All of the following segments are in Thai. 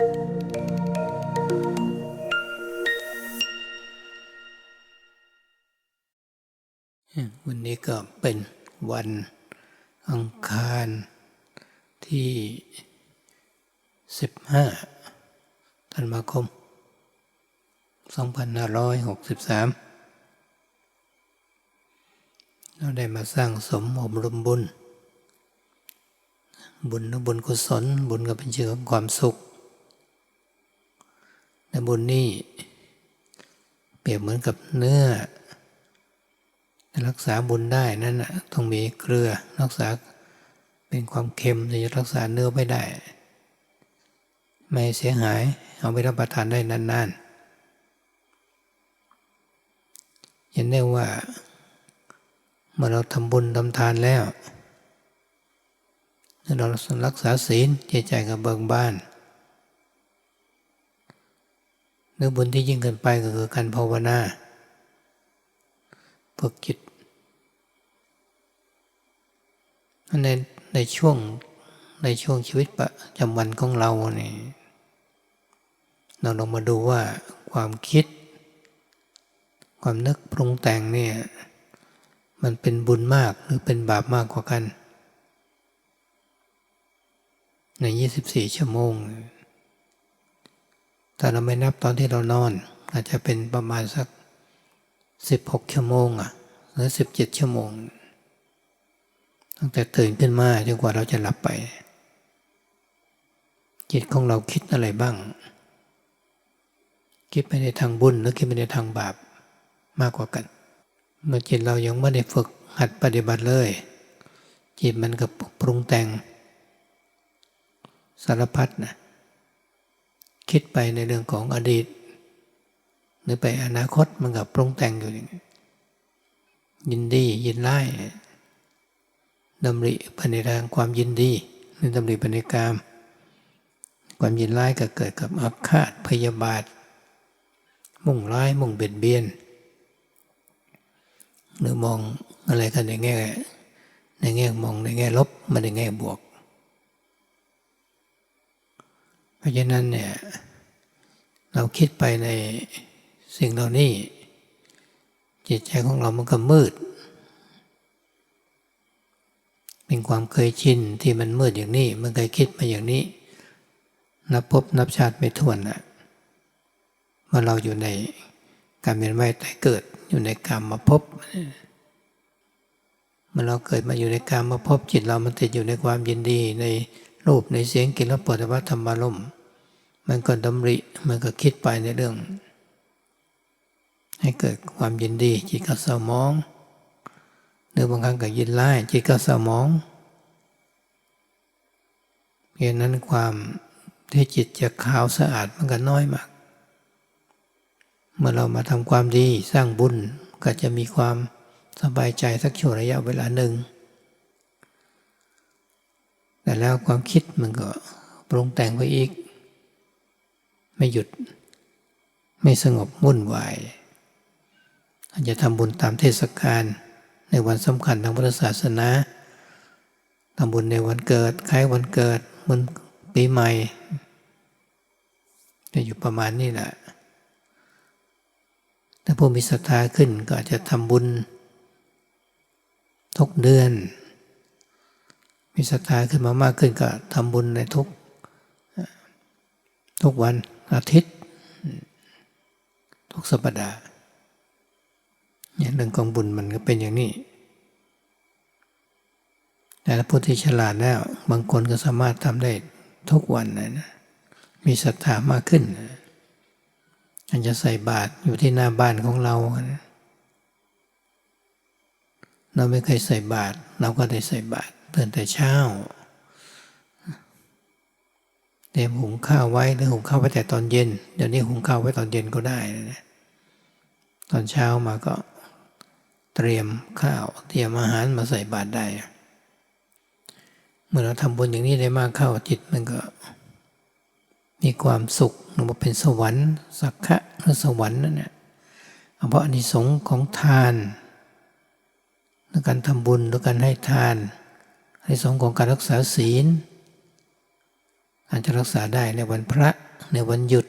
วันนี้ก็เป็นวันอังคารที่ 15 ธันวาคม 2563 เราได้มาสร้างสมอบรมบุญ บุญและบุญกุศล บุญก็เป็นชื่อของความสุข และบุญนี่เปรียบเหมือนกับเนื้อ รักษาบุญได้นั่นนะต้องมีเกลือรักษาเป็นความเค็มจะรักษาเนื้อไม่ได้ ไม่เสียหายเอาไปรับประทานได้นานๆเห็นได้ว่าเมื่อเราทำบุญทำทานแล้วเรารักษาศีลใจใจกับเบิกบ้าน เนื้อบุญที่ยิ่งเกินไปก็คือการภาวนาฝึกจิตในในช่วงในช่วงชีวิตประจำวันของเราเนี่ยเราลองมาดูว่าความคิด ความนึกปรุงแต่งเนี่ยมันเป็นบุญมากหรือเป็นบาปมากกว่ากัน ใน 24 ชั่วโมง ถ้าเราไม่นับตอนที่เรานอน อาจจะเป็นประมาณสัก16ชั่วโมงอะหรือ17ชั่วโมง ตั้งแต่ตื่นขึ้นมาจนกว่าเราจะหลับไป จิตของเราคิดอะไรบ้าง คิดไปในทางบุญหรือคิดไปในทางบาปมากกว่ากัน เมื่อจิตเรายังไม่ได้ฝึกหัดปฏิบัติเลย จิตมันก็ปรุงแต่งสารพัดนะ คิดไปในเรื่องของอดีต หรือไปอนาคตมันกับปรุงแต่งอยู่ยินดียินไล่ดำริไปในทางความยินดีหรือดำริไปในกาม ความยินไล่ก็เกิดกับอับคาดพยาบาท มุ่งร้ายมุ่งเบียดเบียน หรือมองอะไรกันในแง่ในแง่มองในแง่ลบมาในแง่บวก เพราะฉะนั้นเนี่ย เราคิดไปในสิ่งเหล่านี้ จิตใจของเรามันก็มืด เป็นความเคยชินที่มันมืดอย่างนี้ มันเคยคิดมาอย่างนี้ นับพบนับชาติไม่ถ้วนนะเมื่อเราอยู่ในการเวียนว่ายตายเกิดอยู่ในกรรมมาพบเมื่อเราเกิดมาอยู่ในกรรมมาพบจิตเรามันติดอยู่ในความยินดีในรูปในเสียงกลิ่นรสปุถะธรรมารมณ์ มันก็ดำริ มันก็คิดไปในเรื่อง ให้เกิดความยินดี จิตก็เศร้ามอง หรือบางครั้งก็ยินไล่จิตก็เศร้ามองเพราะนั้นความที่จิตจะขาวสะอาดมันก็น้อยมาก เมื่อเรามาทำความดีสร้างบุญก็จะมีความสบายใจสักช่วงระยะเวลาหนึ่ง แต่แล้วความคิดมันก็ปรุงแต่งไปอีก ไม่หยุด ไม่สงบวุ่นวายอาจจะทำบุญตามเทศกาลในวันสำคัญทางพุทธศาสนาทำบุญในวันเกิดคล้ายวันเกิดมันปีใหม่จะอยู่ประมาณนี้แหละถ้าผู้มีศรัทธาขึ้นก็อาจจะทำบุญทุกเดือน มีศรัทธาขึ้นมามากขึ้นก็ทำบุญในทุกทุกวัน อาทิตย์ ทุกสัปดาห์เนี่ยเรื่องของบุญมันก็เป็นอย่างนี้ แต่ผู้ที่ฉลาดแล้วบางคนก็สามารถทำได้ทุกวันนะนะมีศรัทธามากขึ้นอาจจะใส่บาตรอยู่ที่หน้าบ้านของเราเราไม่เคยใส่บาตรเราก็ได้ใส่บาตรตื่นแต่เช้า เตรียมหุงข้าวไว้หรือหุงข้าวไว้แต่ตอนเย็น เดี๋ยวนี้หุงข้าวไว้ตอนเย็นก็ได้นะตอนเช้ามาก็เตรียมข้าวเตรียมอาหารมาใส่บาตรได้ เมื่อเราทำบุญอย่างนี้ได้มากเข้าจิตมันก็ มีความสุขหรือว่าเป็นสวรรค์สักขะหรือสวรรค์นั่นแหละเพราะอนิสงส์ของทานและการทำบุญหรือการให้ทานอนิสงส์ของการรักษาศีล อาจจะรักษาได้ในวันพระในวันหยุด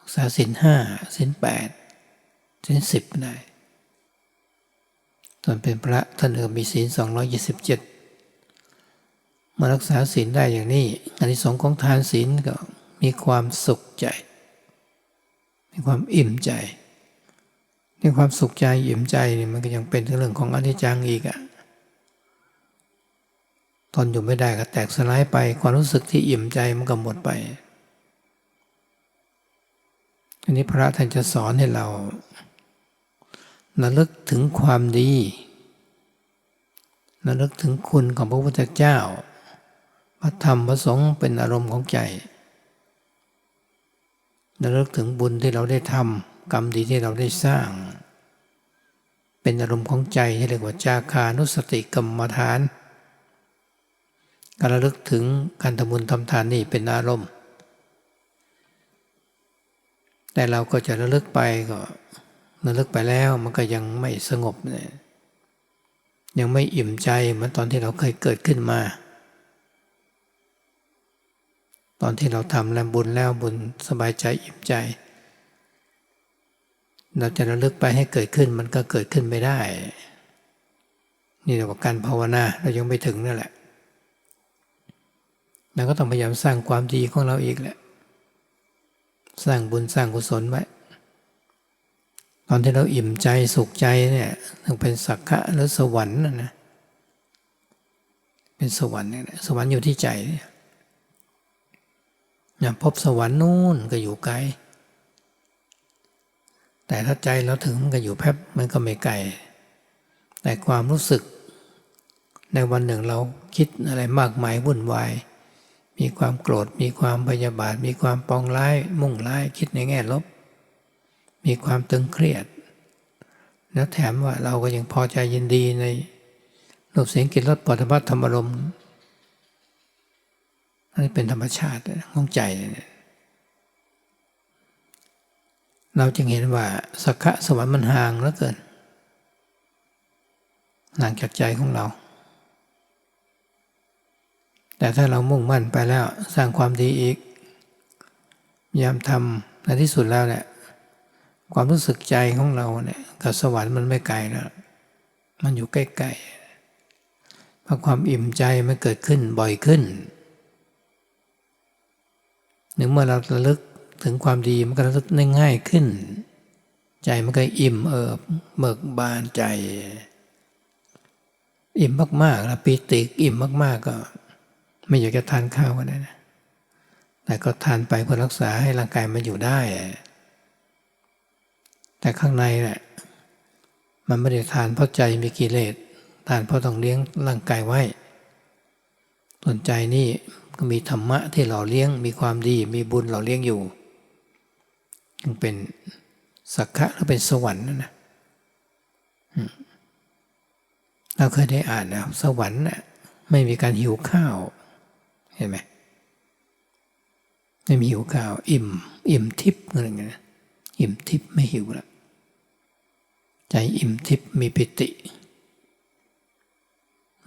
รักษาศีลห้าศีลแปดศีลสิบได้ตอนเป็นพระท่านเออมีศีลสองร้อยยี่สิบเจ็ดมารักษาศีลได้อย่างนี้อันที่สองของทานศีลก็มีความสุขใจ มีความอิ่มใจในความสุขใจอิ่มใจนี่มันก็ยังเป็นเรื่องของอนิจจังอีกอะ ทนอยู่ไม่ได้ก็แตกสลายไป ความรู้สึกที่อิ่มใจมันก็หมดไป อันนี้พระท่านจะสอนให้เราระลึกถึงความดีระลึกถึงคุณของพระพุทธเจ้า พระธรรมพระสงฆ์เป็นอารมณ์ของใจระลึกถึงบุญที่เราได้ทำกรรมดีที่เราได้สร้าง เป็นอารมณ์ของใจที่เรียกว่าจาคานุสติกรรมฐาน การระลึกถึงการทำบุญทำทานนี่เป็นอารมณ์ แต่เราก็จะระลึกไปก็ระลึกไปแล้วมันก็ยังไม่สงบเนี่ยยังไม่อิ่มใจเหมือนตอนที่เราเคยเกิดขึ้นมา ตอนที่เราทำแล้วบุญแล้วบุญสบายใจอิ่มใจ เราจะระลึกไปให้เกิดขึ้นมันก็เกิดขึ้นไม่ได้ นี่เรียกว่าการภาวนาเรายังไม่ถึงนั่นแหละ เราก็ต้องพยายามสร้างความดีของเราอีกแหละ สร้างบุญสร้างกุศลไว้ ตอนที่เราอิ่มใจสุขใจเนี่ยถึงเป็นสักขะหรือสวรรค์นะนะ เป็นสวรรค์เนี่ยสวรรค์อยู่ที่ใจเนี่ยพบสวรรค์นู่นก็อยู่ไกล แต่ถ้าใจเราถึงมันก็อยู่แป๊บมันก็ไม่ไกล แต่ความรู้สึกในวันหนึ่งเราคิดอะไรมากมายวุ่นวาย มีความโกรธ มีความพยาบาท มีความปองร้าย มุ่งร้าย คิดในแง่ลบ มีความตึงเครียด แล้วแถมว่าเราก็ยังพอใจยินดีในรูปเสียงกลิ่นรสปฐพัฒธรรมรมอันนี้เป็นธรรมชาติของใจ เราจึงเห็นว่าสักขะสวรรค์มันห่างเหลือเกินห่างจากใจของเรา แต่ถ้าเรามุ่งมั่นไปแล้วสร้างความดีอีกพยายามทำในที่สุดแล้วเนี่ยความรู้สึกใจของเราเนี่ยกับสวรรค์มันไม่ไกลแล้วมันอยู่ใกล้ๆเพราะความอิ่มใจมันเกิดขึ้นบ่อยขึ้นหนึ่งเมื่อเราระลึกถึงความดีมันก็ระลึกได้ง่ายขึ้น ใจมันก็อิ่มเอิบเบิกบานใจ อิ่มมากๆแล้วปีติอิ่มมาก ๆก็ ไม่อยากจะทานข้าวก็ได้นะแต่ก็ทานไปเพื่อรักษาให้ร่างกายมันอยู่ได้ แต่ข้างในแหละมันไม่ได้ทานเพราะใจมีกิเลสทานเพราะต้องเลี้ยงร่างกายไว้ส่วนใจนี่ก็มีธรรมะที่หล่อเลี้ยง มีความดี มีบุญหล่อเลี้ยงอยู่จึงเป็นสักขะหรือเป็นสวรรค์นะนะเราเคยได้อ่านนะสวรรค์น่ะไม่มีการหิวข้าว เห็นไหมไม่มีหิวข้าว อิ่ม อิ่มทิพย์อะไรเงี้ยอิ่มทิพย์ไม่หิวละใจอิ่มทิพย์มีปิติ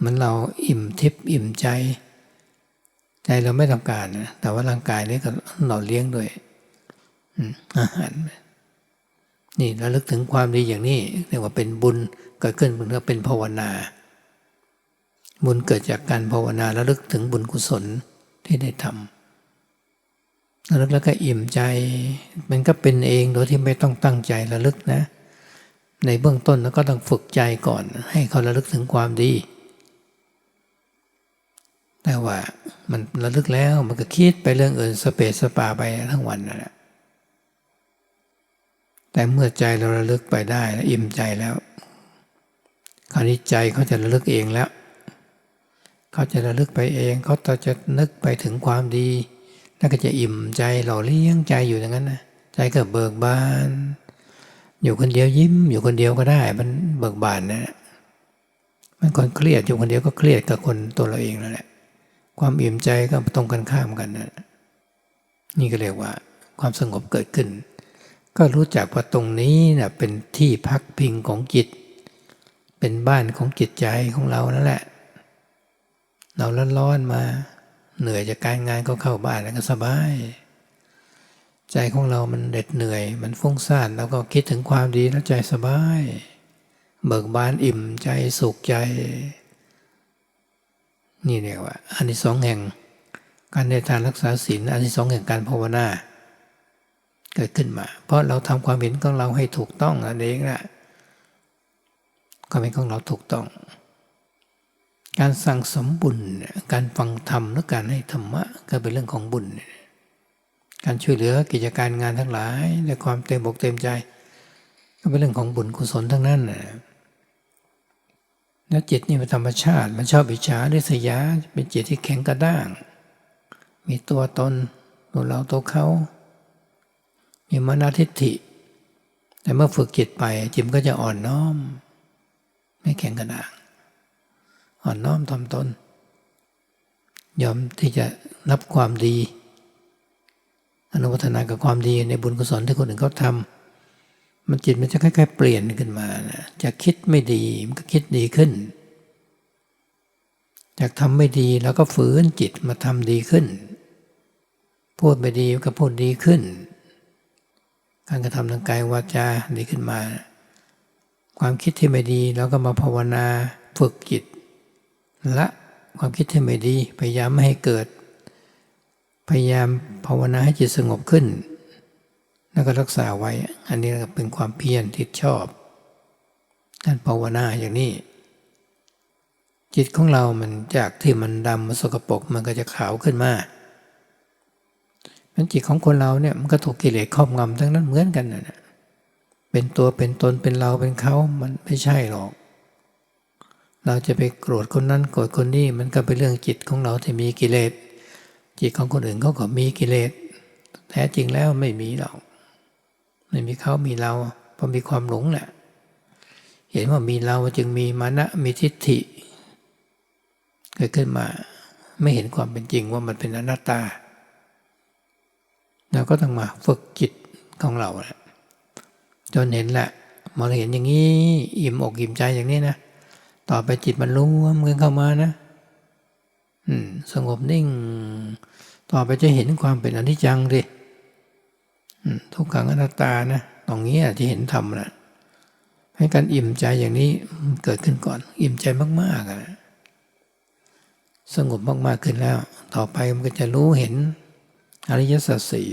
มันเราอิ่มทิพย์อิ่มใจ ใจเราไม่ต้องการนะแต่ว่าร่างกายนี้ก็หล่อเลี้ยงด้วยอาหาร นี่ระลึกถึงความดีอย่างนี้เรียกว่าเป็นบุญเกิดขึ้นเพื่อเป็นภาวนา บุญเกิดจากการภาวนาระลึกถึงบุญกุศลที่ได้ทำระลึกแล้วก็อิ่มใจ มันก็เป็นเองโดยที่ไม่ต้องตั้งใจระลึกนะ ในเบื้องต้นแล้วก็ต้องฝึกใจก่อน ให้เขาระลึกถึงความดี แต่ว่ามันระลึกแล้วมันก็คิดไปเรื่องอื่นสเปสสปาไปทั้งวันนั่นแหละแต่เมื่อใจเราระลึกไปได้แล้วอิ่มใจแล้ว คราวนี้ใจเขาจะระลึกเองแล้ว เขาจะระลึกไปเองเขาจะนึกไปถึงความดี แล้วก็จะอิ่มใจหล่อเลี้ยงใจอยู่อย่างนั้นนะใจก็เบิกบาน อยู่คนเดียวยิ้ม อยู่คนเดียวก็ได้ มันเบิกบานนะมันคนเครียดอยู่คนเดียวก็เครียดกับคนตัวเราเองนั่นแหละ ความอิ่มใจก็ตรงกันข้ามกันนะนี่ก็เรียกว่า ความสงบเกิดขึ้น ก็รู้จักว่าตรงนี้นะ่ยเป็นที่พักพิงของจิต เป็นบ้านของจิตใจของเรานั่นแหละ เราร้อนๆมา เหนื่อยจากการงานก็เข้าบ้านแล้วก็สบาย ใจของเรามันเด็ดเหนื่อย มันฟุ้งซ่านแล้วก็คิดถึงความดีแล้วใจสบาย เบิกบานอิ่มใจสุขใจ นี่เรียกว่าอันที่สองแห่งการในทานรักษาศีลอันที่สองแห่งการภาวนาเกิดขึ้นมา เพราะเราทำความเห็นของเราให้ถูกต้องอันเองนะความเห็นของเราถูกต้อง การสั่งสมบุญ การฟังธรรมหรือการให้ธรรมะก็เป็นเรื่องของบุญ การช่วยเหลือกิจการงานทั้งหลายด้วยความเต็มอกเต็มใจ ก็เป็นเรื่องของบุญกุศลทั้งนั้นนะแล้วจิตนี่เป็นธรรมชาติมันชอบอิจฉาริษยาเป็นจิตที่แข็งกระด้าง มีตัวตนตัวเราตัวเขา มีมานาทิฏฐิ แต่เมื่อฝึกจิตไปจิตก็จะอ่อนน้อม ไม่แข็งกระด้าง อ่อนน้อมทำตน ยอมที่จะรับความดีอนุวัฒนากับความดีในบุญกุศลที่คนอื่นเขาทำมันจิตมันจะค่อยๆเปลี่ยนขึ้นมานะจากคิดไม่ดีมันก็คิดดีขึ้น จากทำไม่ดีแล้วก็ฝืนจิตมาทำดีขึ้น พูดไม่ดีก็พูดดีขึ้น การกระทำทางกายวาจาดีขึ้นมา ความคิดที่ไม่ดีแล้วก็มาภาวนาฝึกจิต ละความคิดที่ไม่ดี พยายามไม่ให้เกิด พยายามภาวนาให้จิตสงบขึ้น แล้วก็รักษาไว้ อันนี้เป็นความเพียรที่ชอบการภาวนาอย่างนี้ จิตของเรามันจากที่มันดำมันสกปรกมันก็จะขาวขึ้นมามันจิตของคนเราเนี่ยมันก็ถูกกิเลสครอบงำทั้งนั้นเหมือนกันนะเป็นตัวเป็นตนเป็นเราเป็นเขามันไม่ใช่หรอก เราจะไปโกรธคนนั้นโกรธคนนี้มันก็เป็นเรื่องจิตของเราที่มีกิเลส จิตของคนอื่นเขาก็มีกิเลส แท้จริงแล้วไม่มีหรอกไม่มีเขามีเราเพราะมีความหลงแหละเห็นว่ามีเราจึงมีมานะมีทิฏฐิ เกิดขึ้นมา ไม่เห็นความเป็นจริงว่ามันเป็นอนัตตาเราก็ต้องมาฝึกจิตของเราแหละจนเห็นแหละมองเห็นอย่างนี้ อิ่มอกอิ่มใจอย่างนี้นะ ต่อไปจิตมันรวมกันเข้ามานะสงบนิ่ง ต่อไปจะเห็นความเป็นอนิจจังดิทุกขังอนัตตานะตรงนี้ที่เห็นธรรมนะให้การอิ่มใจอย่างนี้เกิดขึ้นก่อน อิ่มใจมากๆนะสงบมากๆขึ้นแล้ว ต่อไปมันก็จะรู้เห็นอริยสัจสี่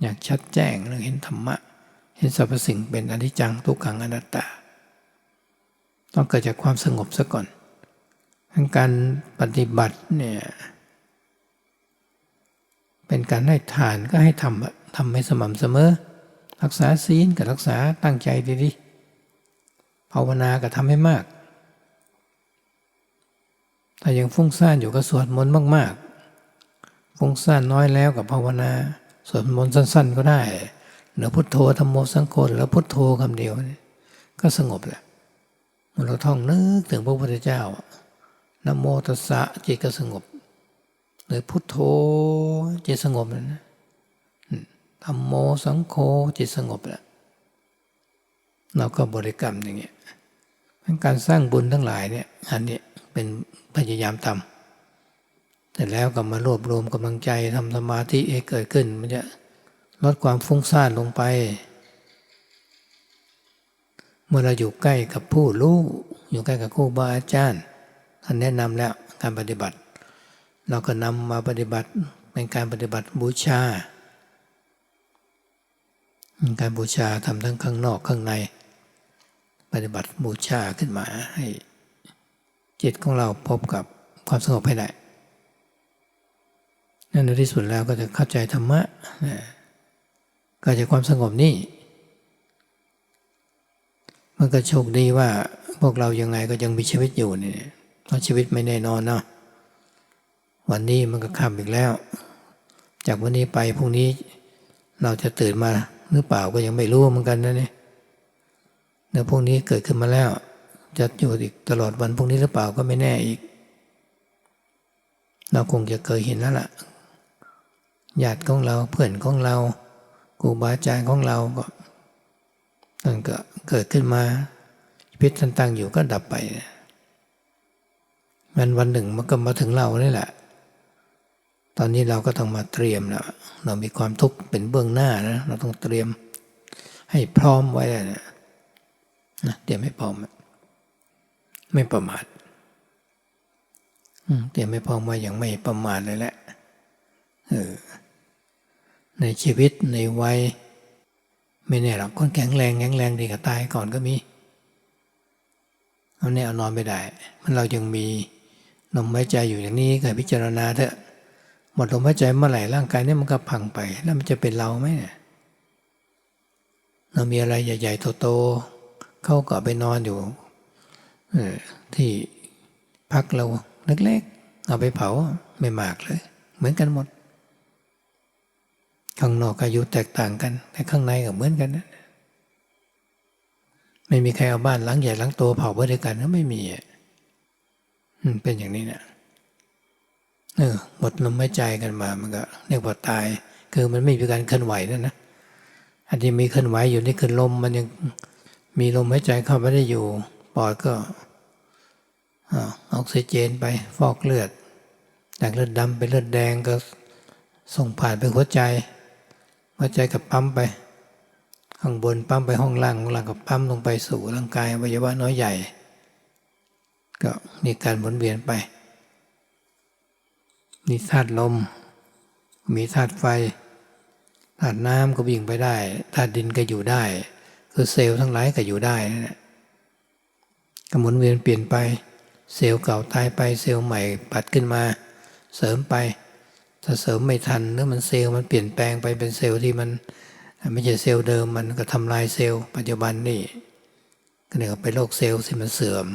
อยากชัดแจ้งเรื่องเห็นธรรมะ เห็นสรรพสิ่งเป็นอนิจจังทุกขังอนัตตา ต้องเกิดจากความสงบซะก่อนการปฏิบัติเนี่ยเป็นการให้ทานก็ให้ทำทำให้สม่ำเสมอ รักษาศีลกับรักษาตั้งใจดีๆภาวนาก็ทำให้มาก ถ้ายังฟุ้งซ่านอยู่ก็สวดมนต์มากๆ ฟุ้งซ่านน้อยแล้วกับภาวนา สวดมนต์สั้น ๆ ก็ได้หนือพุทโธธรรมโมสังโฆแล้วพุทโธคำเดียวก็สงบแหละ เราท่องนึกถึงพระพุทธเจ้านโมตัสสะจิตก็สงบ หรือพุทโธจิตสงบแล้วนะธรรมโมสังโฆจิตสงบแล้วเราก็บริกรรมอย่างเงี้ยการสร้างบุญทั้งหลายเนี่ยอันนี้เป็นพยายามทำแต่แล้วก็มารวบรวมกำลังใจทำสมาธิให้เกิดขึ้น มันจะลดความฟุ้งซ่านลงไป เมื่อเราอยู่ใกล้กับผู้รู้อยู่ใกล้กับครูบาอาจารย์ท่านแนะนำแล้วการปฏิบัติ เราก็นำมาปฏิบัติเป็นการปฏิบัติบูชา การบูชาทำทั้งข้างนอกข้างใน ปฏิบัติบูชาขึ้นมาให้จิตของเราพบกับความสงบให้ได้นั่นในที่สุดแล้วก็จะเข้าใจธรรมะก็จะความสงบนี่ มันก็โชคดีว่าพวกเรายังไงก็ยังมีชีวิตอยู่นี่เพราะชีวิตไม่แน่นอนเนาะวันนี้มันก็ค่ำอีกแล้ว จากวันนี้ไปพรุ่งนี้เราจะตื่นมาหรือเปล่าก็ยังไม่รู้เหมือนกันนะเนี่ยเดี๋ยวพรุ่งนี้เกิดขึ้นมาแล้ว จะอยู่อีกตลอดวันพรุ่งนี้หรือเปล่าก็ไม่แน่อีก เราคงจะเคยเห็นแล้วล่ะญาติของเราเพื่อนของเราครูบาอาจารย์ของเราก็ ตั้งก็เกิดขึ้นมาชีวิตตั้งอยู่ก็ดับไป มันวันหนึ่งมันก็มาถึงเรานี่แหละ ตอนนี้เราก็ต้องมาเตรียมแล้วเรามีความทุกข์เป็นเบื้องหน้านะ เราต้องเตรียมให้พร้อมไว้เลยนะนะเตรียมให้พร้อม ไม่ประมาทเตรียมให้พร้อมไว้อย่างไม่ประมาทเลยแหละเออในชีวิตในวัย ไม่แน่หรอกคนแข็งแรงแข็งแรงดีกับตายก่อนก็มีเอาเนี่เอานอนไม่ได้ มันเรายังมีลมหายใจอยู่อย่างนี้ก็พิจารณาเถอะหมดลมหายใจเมื่อไหร่ร่างกายเนี่ยมันก็พังไป แล้วมันจะเป็นเราไหมเนี่ยเรามีอะไรใหญ่ๆโตๆเขาก็ไปนอนอยู่เออที่พักเราเล็กๆ เอาไปเผาไม่มากเลย เหมือนกันหมด ข้างนอกอายุแตกต่างกัน แต่ข้างในก็เหมือนกันนะไม่มีใครเอาบ้านหลังใหญ่หลังโตเผาไว้ด้วยกันก็ไม่มีอะเป็นอย่างนี้เนะเออหมดลมหายใจกันมามันก็เรียกว่าตาย คือมันไม่มีการเคลื่อนไหวนั่นนะอันที่มีเคลื่อนไหวอยู่นี่คือลมมันยังมีลมหายใจเข้าไม่ได้อยู่ ปอดก็ออกซิเจนไปฟอกเลือด จากเลือดดำเป็นเลือดแดงก็ส่งผ่านไปหัวใจ หัวใจกับปั๊มไป ข้างบนปั๊มไปห้องล่างห้องล่างกับปั๊มลงไปสู่ร่างกายอวัยวะน้อยใหญ่ ก็มีการหมุนเวียนไปมีธาตุลม มีธาตุไฟธาตุน้ำก็วิ่งไปได้ธาตุดินก็อยู่ได้ คือเซลล์ทั้งหลายก็อยู่ได้นั่นแหละก็หมุนเวียนเปลี่ยนไป เซลล์เก่าตายไปเซลล์ใหม่ปัดขึ้นมา เสริมไป ถ้าเสริมไม่ทันหรือมันเซลล์มันเปลี่ยนแปลงไปเป็นเซลล์ที่มันไม่ใช่เซลล์เดิมมันก็ทำลายเซลล์ปัจจุบันนี่ก็เรียกว่าเป็นโรคเซลล์ที่มันเสื่อม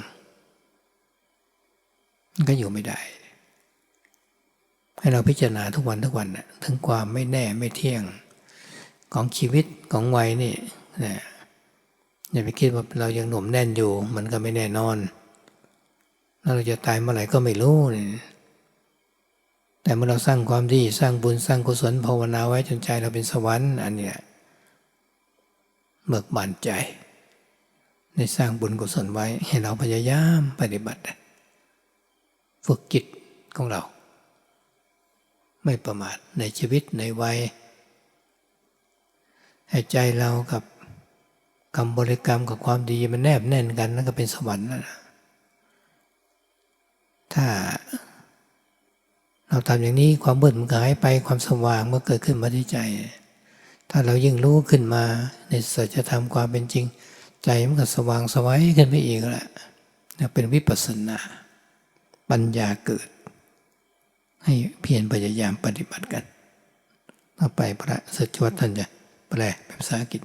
มันก็อยู่ไม่ได้ ให้เราพิจารณาทุกวันทุกวันนะถึงความไม่แน่ไม่เที่ยงของชีวิตของวัยนี่นะอย่าไปคิดว่าเรายังหนุ่มแน่นอยู่ มันก็ไม่แน่นอนแล้วเราจะตายเมื่อไหร่ก็ไม่รู้นี่ แต่เมื่อเราสร้างความดีสร้างบุญสร้างกุศลภาวนาไว้จนใจเราเป็นสวรรค์อันเนี้ยเบิกบานใจในสร้างบุญกุศลไว้ให้เราพยายามปฏิบัติ ฝึกจิตของเรา ไม่ประมาทในชีวิตในวัยให้ใจเรากับคำบริกรรมกับความดีมันแนบแน่นกันนั่นก็เป็นสวรรค์แล้วนะถ้า เราทำอย่างนี้ความมืดมันก็หายไปความสว่างมันเกิดขึ้นมาที่ใจ ถ้าเรายิ่งรู้ขึ้นมาในสัจธรรมความเป็นจริง ใจมันก็สว่างสวัยขึ้นไปอีกแหละเป็นวิปัสสนาปัญญาเกิด ให้เพียรพยายามปฏิบัติกัน ต่อไปพระสัจวัตท่านจะแปลเป็นภาษาอังกฤษ